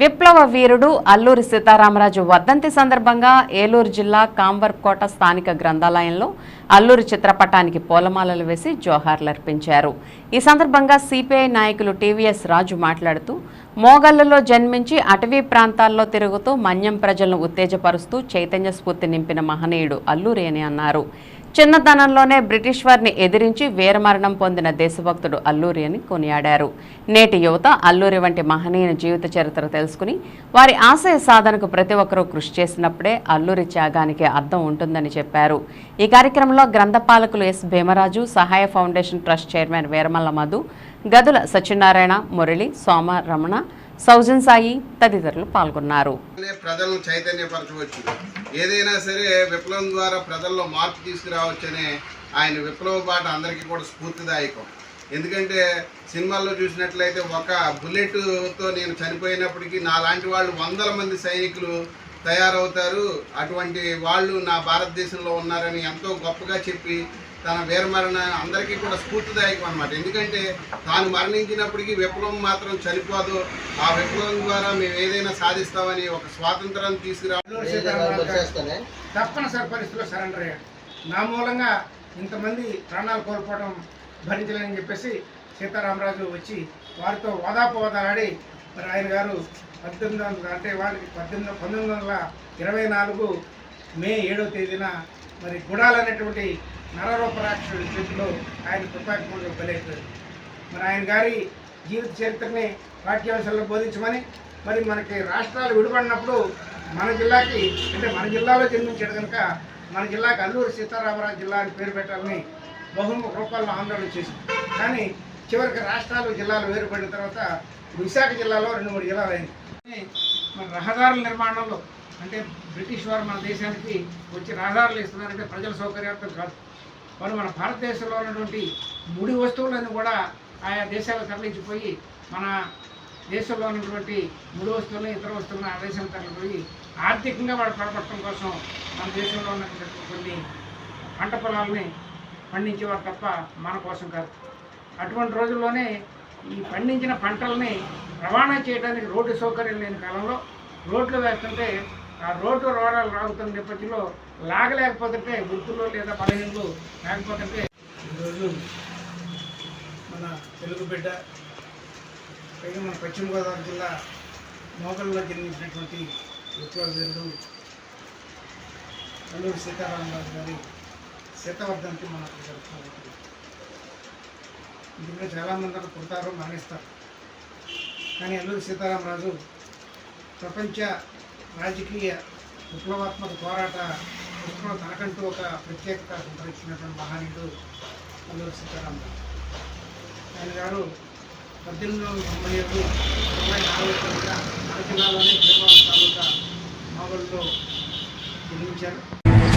విప్లవ వీరుడు అల్లూరి సీతారామరాజు వర్ధంతి సందర్భంగా ఏలూరు జిల్లా కాంవర్కోట స్థానిక గ్రంథాలయంలో అల్లూరి చిత్రపటానికి పూలమాలలు వేసి జోహార్లర్పించారు. ఈ సందర్భంగా సిపిఐ నాయకులు టీవీఎస్ రాజు మాట్లాడుతూ మోగల్లులో జన్మించి అటవీ ప్రాంతాల్లో తిరుగుతూ మన్యం ప్రజలను ఉత్తేజపరుస్తూ చైతన్య స్ఫూర్తి నింపిన మహనీయుడు అల్లూరి అని అన్నారు. చిన్నతనంలోనే బ్రిటిష్ వారిని ఎదిరించి వీరమరణం పొందిన దేశభక్తుడు అల్లూరి అని కొనియాడారు. నేటి యువత అల్లూరి వంటి మహనీయ జీవిత చరిత్ర తెలుసుకుని వారి ఆశయ సాధనకు ప్రతి ఒక్కరూ కృషి చేసినప్పుడే అల్లూరి త్యాగానికి అర్థం ఉంటుందని చెప్పారు. ఈ కార్యక్రమంలో గ్రంథపాలకులు ఎస్. భీమరాజు సహాయ foundation trust chairman Veeramalla Madhu Gadula Satyanarayana Murali సోమ రమణ సౌజన్ సాయి తదితరులు పాల్గొన్నారు. ప్రజలను చైతన్యపరచవచ్చు. ఏదైనా సరే విప్లవం ద్వారా ప్రజల్లో మార్పు తీసుకురావచ్చనే ఆయన విప్లవ బాట అందరికీ కూడా స్ఫూర్తిదాయకం. ఎందుకంటే సినిమాల్లో చూసినట్లయితే ఒక బుల్లెట్తో నేను చనిపోయినప్పటికీ నాలాంటి వాళ్ళు వందల మంది సైనికులు తయారవుతారు. అటువంటి వాళ్ళు నా భారతదేశంలో ఉన్నారని ఎంతో గొప్పగా చెప్పి తన వీరమరణ అందరికీ కూడా స్ఫూర్తిదాయకం అనమాట ఎందుకంటే తాను మరణించినప్పటికీ విప్లవం మాత్రం చనిపోదు. ఆ విప్లవం ద్వారా మేము ఏదైనా సాధిస్తామని ఒక స్వాతంత్రాన్ని తీసుకురా అల్లూరి సీతారామరాజు గారు తప్పనిసరి పరిస్థితుల్లో సరెండర్ అయ్యాడు నా మూలంగా ఇంతమంది ప్రాణాలు కోల్పోవడం భరించలేని చెప్పేసి సీతారామరాజు వచ్చి వారితో ఓదాపోదాడి మరి ఆయన గారు పద్దెనిమిది వందల అంటే వారికి పద్దెనిమిది పంతొమ్మిది వందల ఇరవై నాలుగు మే ఏడవ తేదీన మరి గుడాలు అనేటువంటి నరరూపరాక్షుడి చేతిలో ఆయన తుపాకీ మూడు మరి ఆయన గారి జీవిత చరిత్రని పాఠ్యాంశాల్లో బోధించమని మరి మనకి రాష్ట్రాలు విడిపడినప్పుడు మన జిల్లాకి అంటే మన జిల్లాలో జన్మించాడు కనుక మన జిల్లాకి అల్లూరు సీతారామరాజు జిల్లా అని పేరు పెట్టాలని బహుముఖ రూపాల్లో ఆందోళన చేసింది కానీ చివరికి రాష్ట్రాలు జిల్లాలు వేరుపడిన తర్వాత విశాఖ జిల్లాలో రెండు మూడు జిల్లాలు అయింది. మన రహదారుల నిర్మాణంలో అంటే బ్రిటిష్ వారు మన దేశానికి వచ్చి రహదారులు ఇస్తున్నారంటే ప్రజల సౌకర్యార్థం కాదు. వాళ్ళు మన భారతదేశంలో ఉన్నటువంటి ముడి వస్తువులను కూడా ఆయా దేశాలకు తరలించిపోయి మన దేశంలో ఉన్నటువంటి ముడి వస్తువులను ఇతర వస్తువులను ఆ దేశం తరలిపోయి ఆర్థికంగా వాళ్ళు పడబట్టడం కోసం మన దేశంలో ఉన్నటువంటి కొన్ని పంట పొలాలని పండించేవారు తప్ప మన కోసం కాదు. అటువంటి రోజుల్లోనే ఈ పండించిన పంటల్ని రవాణా చేయడానికి రోడ్డు సౌకర్యం లేని కాలంలో రోడ్లు వేస్తుంటే రోడ్డు రోడాలు రాగుతున్న నేపథ్యంలో లాగలేకపోతుంటే గుర్తులో లేదా బలహీనలు లేకపోతుంటే ఈరోజు మన తెలుగు బిడ్డ పైగా మన పశ్చిమ గోదావరి జిల్లా మోకల్లో జన్మించినటువంటి విప్లవీరుడు అల్లూరి సీతారామరాజు గారి శతవర్ధంతి మనం అక్కడ ఇందులో చాలామంది అందరూ పుడతారు మరణిస్తారు కానీ అల్లూరి సీతారామరాజు ప్రపంచ రాజకీయ విప్లవాత్మక పోరాట పుస్తకంలో తనకంటూ ఒక ప్రత్యేకత సంతరించినటువంటి మహానీయుడు అల్లూరి సీతారాం ఆయన గారు పద్దెనిమిది వందల తొంభై ఏడు తొంభై నాలుగు తొమ్మిదిన మన జిల్లాలోని భీమవరం తాలూకా మాగల్లో నిర్మించారు